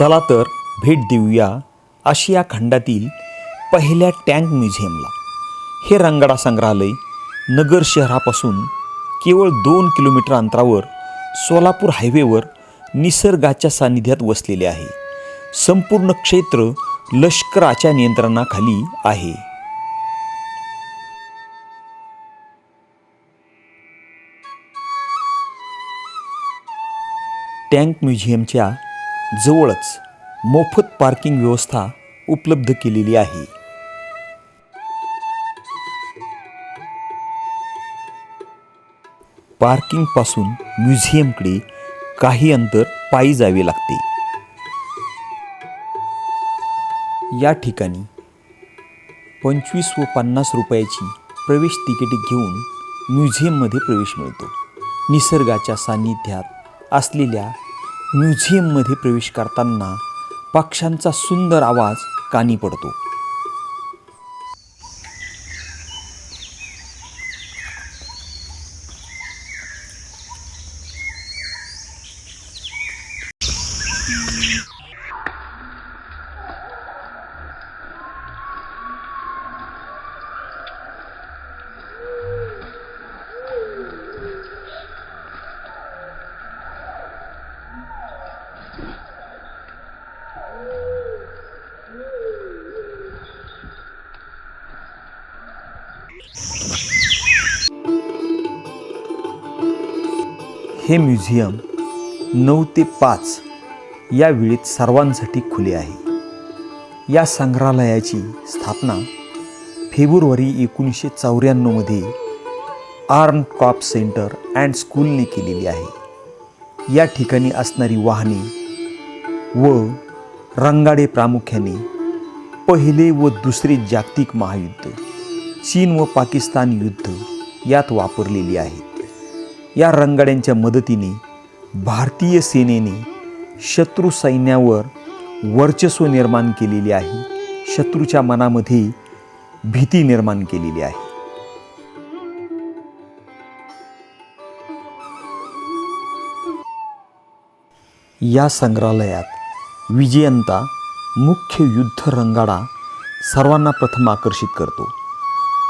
चला तर भेट देऊया आशिया खंडातील पहिल्या टँक म्युझियमला. हे रंगाडा संग्रहालय नगर शहरापासून केवळ दोन किलोमीटर अंतरावर सोलापूर हायवेवर निसर्गाच्या सान्निध्यात वसलेले आहे. संपूर्ण क्षेत्र लष्कराच्या नियंत्रणाखाली आहे. टँक म्युझियमच्या जवळच मोफत पार्किंग व्यवस्था उपलब्ध केलेली आहे. पार्किंगपासून म्युझियमकडे काही अंतर पायी जावे लागते. या ठिकाणी पंचवीस व पन्नास रुपयाची प्रवेश तिकीट घेऊन म्युझियममध्ये प्रवेश मिळतो. निसर्गाच्या सान्निध्यात असलेल्या म्युझियममध्ये प्रवेश करताना पक्ष्यांचा सुंदर आवाज कानी पडतो. हे म्युझियम नऊ ते पाच या वेळेत सर्वांसाठी खुले आहे. या संग्रहालयाची स्थापना फेब्रुवारी एकोणीसशे चौऱ्याण्णवमध्ये आर्म कॉप सेंटर अँड स्कूलने केलेली आहे. या ठिकाणी असणारी वाहने व रंगाडे प्रामुख्याने पहिले व दुसरे जागतिक महायुद्ध चीन व पाकिस्तान युद्ध यात वापरलेली आहेत. या रंगाड्यांच्या मदतीने भारतीय सेनेने शत्रू सैन्यावर वर्चस्व निर्माण केलेले आहे. शत्रूच्या मनामध्ये भीती निर्माण केलेली आहे. या संग्रहालयात विजयंता मुख्य युद्ध रंगाडा सर्वांना प्रथम आकर्षित करतो.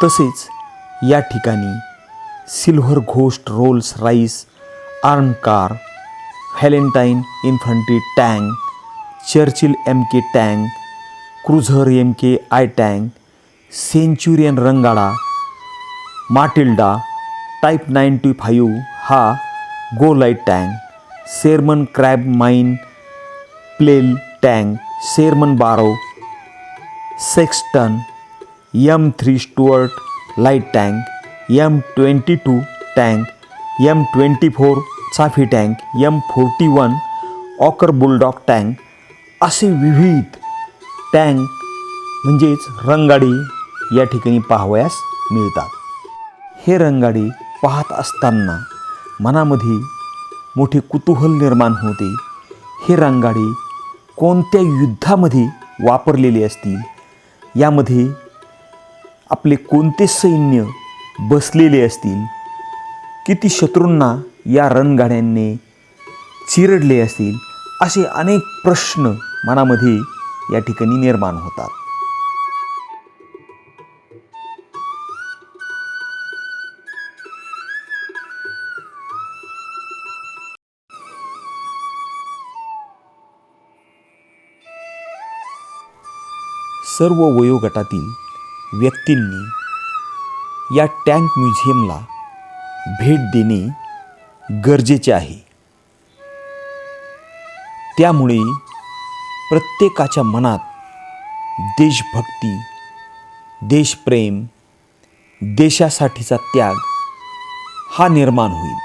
तसेच या ठिकाणी silver ghost Rolls Royce arm car Valentine infantry tank Churchill M K tank cruiser M K I tank Centurion रंगाडा Matilda type ninety five हा go light tank Sherman crab mine flail tank Sherman बारो Sexton M three Stuart light tank M twenty two tank M twenty four Chaffee tank M forty one Walker Bulldog tank असे विविध tank म्हणजेच रंगाडी या ठिकाणी पाहावयास मिळतात. हे रंगाडी पाहत असताना मनामध्ये मोठे कुतूहल निर्माण होते. हे रंगाडी कोणत्या युद्धामध्ये वापरलेले असतील? यामध्ये आपले कोणते सैन्य बसलेले असतील किती शत्रूंना या रणगाड्यांनी चिरडले असतील असे अनेक प्रश्न मनामध्ये या ठिकाणी निर्माण होतात. सर्व वयोगटातील व्यक्तींनी या टँक म्युझियमला भेट देणे गरजेचे आहे. त्यामुळे प्रत्येकाच्या मनात देशभक्ती देशप्रेम देशासाठीचा त्याग हा निर्माण होईल.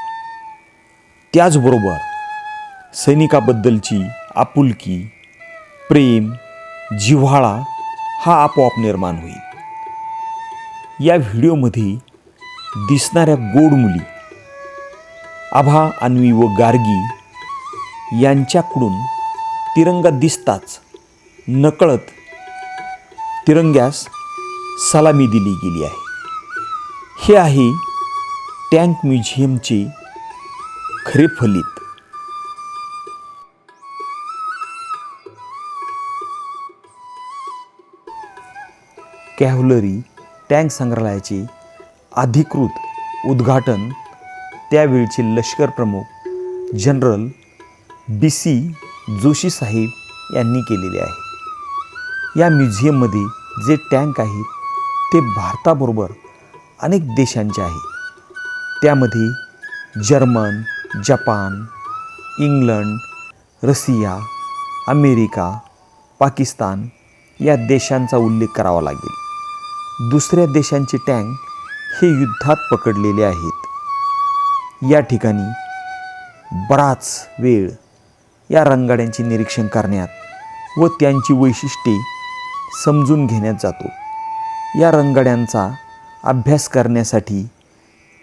त्याचबरोबर सैनिकाबद्दलची आपुलकी प्रेम जिव्हाळा हा आपोआप निर्माण होईल. या व्हिडिओमध्ये दिसणाऱ्या गोड मुली आभा अन्वी व गार्गी यांच्याकडून तिरंगा दिसताच नकळत तिरंग्यास सलामी दिली गेली आहे. हे आहे टँक म्युझियमचे खरे फलित. कॅव्हलरी टँक संग्रहालयाचे अधिकृत उद्घाटन त्यावेळचे लष्कर प्रमुख general B C Joshi saheb यांनी केलेले आहे. या म्युझियममध्ये जे टँक आहेत ते भारताबरोबर अनेक देशांचे आहे त्यामध्ये German Japan England Russia America Pakistan या देशांचा उल्लेख करावा लागेल. दुसऱ्या देशांचे टँक हे युद्धात पकडलेले आहेत. या ठिकाणी बराच वेळ या रणगाड्यांचे निरीक्षण करण्यात व त्यांची वैशिष्ट्ये समजून घेण्यात जातो. या रणगाड्यांचा अभ्यास करण्यासाठी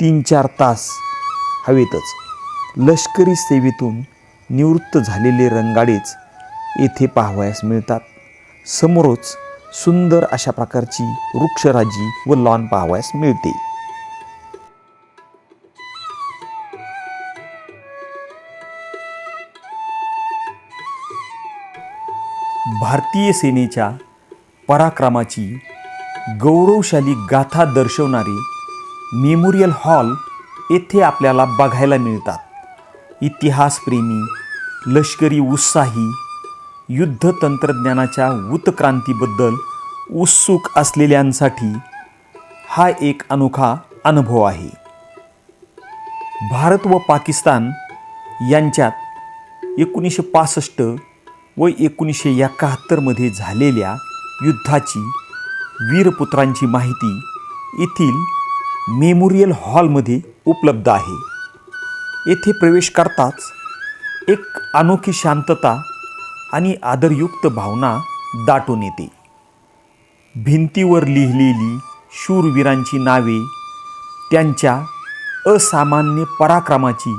तीन चार तास हवेतच लष्करी सेवेतून निवृत्त झालेले रणगाडेच येथे पाहावयास मिळतात. समोरच सुंदर अशा प्रकारची वृक्षराजी व लॉन पाहावयास मिळते. भारतीय सेनेच्या पराक्रमाची गौरवशाली गाथा दर्शवणारे मेमोरियल हॉल येथे आपल्याला बघायला मिळतात. इतिहासप्रेमी लष्करी उत्साही युद्ध तंत्रज्ञानाच्या उत्क्रांतीबद्दल उत्सुक असलेल्यांसाठी हा एक अनोखा अनुभव आहे. भारत व पाकिस्तान यांच्यात एकोणीसशे पासष्ट व एकोणीसशे एकाहत्तरमध्ये झालेल्या युद्धाची वीरपुत्रांची माहिती येथील मेमोरियल हॉलमध्ये उपलब्ध आहे. येथे प्रवेश करताच एक अनोखी शांतता आणि आदरयुक्त भावना दाटून येते. भिंतीवर लिहिलेली शूरवीरांची नावे त्यांच्या असामान्य पराक्रमाची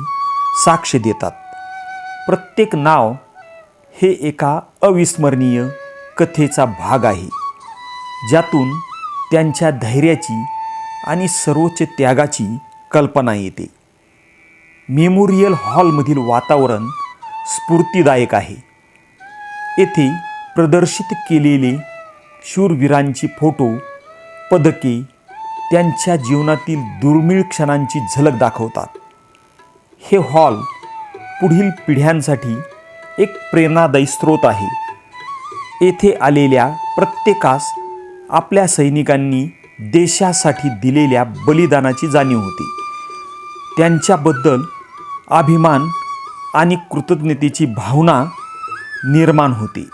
साक्ष देतात. प्रत्येक नाव हे एका अविस्मरणीय कथेचा भाग आहे ज्यातून त्यांच्या धैर्याची आणि सर्वोच्च त्यागाची कल्पना येते. मेमोरियल हॉलमधील वातावरण स्फूर्तिदायक आहे. येथे प्रदर्शित केलेले शूरवीरांची फोटो पदके त्यांच्या जीवनातील दुर्मिळ क्षणांची झलक दाखवतात. हे हॉल पुढील पिढ्यांसाठी एक प्रेरणादायी स्रोत आहे. येथे आलेल्या प्रत्येकास आपल्या सैनिकांनी देशासाठी दिलेल्या बलिदानाची जाणीव होती. त्यांच्याबद्दल अभिमान आणि कृतज्ञतेची भावना निर्माण होते.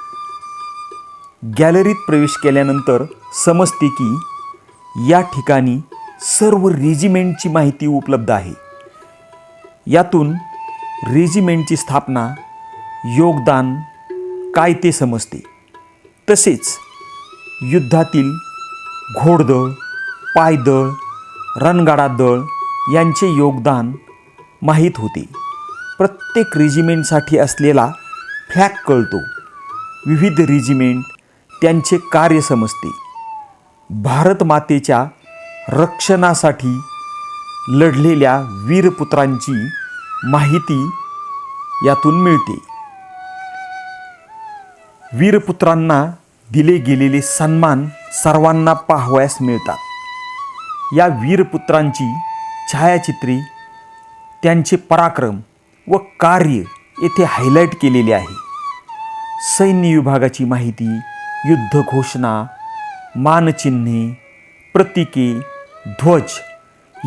गॅलरीत प्रवेश केल्यानंतर समजते की या ठिकाणी सर्व रेजिमेंटची माहिती उपलब्ध आहे. यातून रेजिमेंटची स्थापना योगदान काय ते समजते. तसेच युद्धातील घोडदळ पायदळ रणगाडा दळ यांचे योगदान माहीत होते. प्रत्येक रेजिमेंटसाठी असलेला फ्लॅग कळतो. विविध रेजिमेंट त्यांचे कार्य समजते. भारत मातेच्या रक्षणासाठी लढलेल्या वीरपुत्रांची माहिती यातून मिळते. वीरपुत्रांना दिले गेलेले सन्मान सर्वांना पाहावयास मिळतात. या वीरपुत्रांची छायाचित्रे त्यांचे पराक्रम व कार्य येथे हायलाईट केलेले आहे. सैन्य विभागाची माहिती युद्ध घोषणा मानचिन्हे प्रतीके ध्वज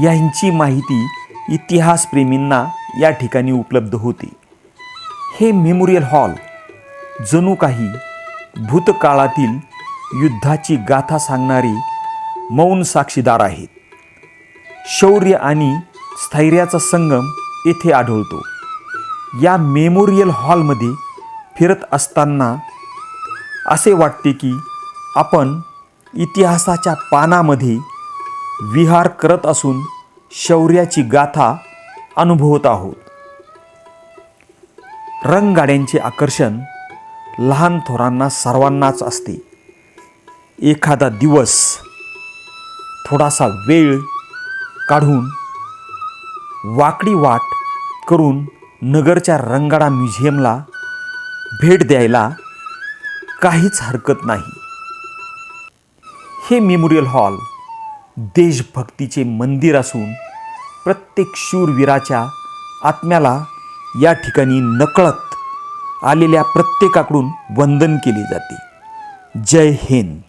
यांची माहिती इतिहासप्रेमींना या ठिकाणी उपलब्ध होते. हे मेमोरियल हॉल जणू काही भूतकाळातील युद्धाची गाथा सांगणारे मौन साक्षीदार आहेत. शौर्य आणि स्थैर्याचा संगम येथे आढळतो. या मेमोरियल हॉलमध्ये फिरत असताना असे वाटते की आपण इतिहासाच्या पानामध्ये विहार करत असून शौर्याची गाथा अनुभवत आहोत. रंगगाड्यांचे आकर्षण लहान थोरांना सर्वांनाच असते. एखादा दिवस थोडासा वेळ काढून वाकडी वाट करून नगरच्या रंगाडा म्युझियमला भेट द्यायला काहीच हरकत नाही. हे मेमोरियल हॉल देशभक्तीचे मंदिर असून प्रत्येक शूरवीराच्या आत्म्याला या ठिकाणी नकळत आलेल्या प्रत्येकाकडून वंदन केले जाते. जय हिंद.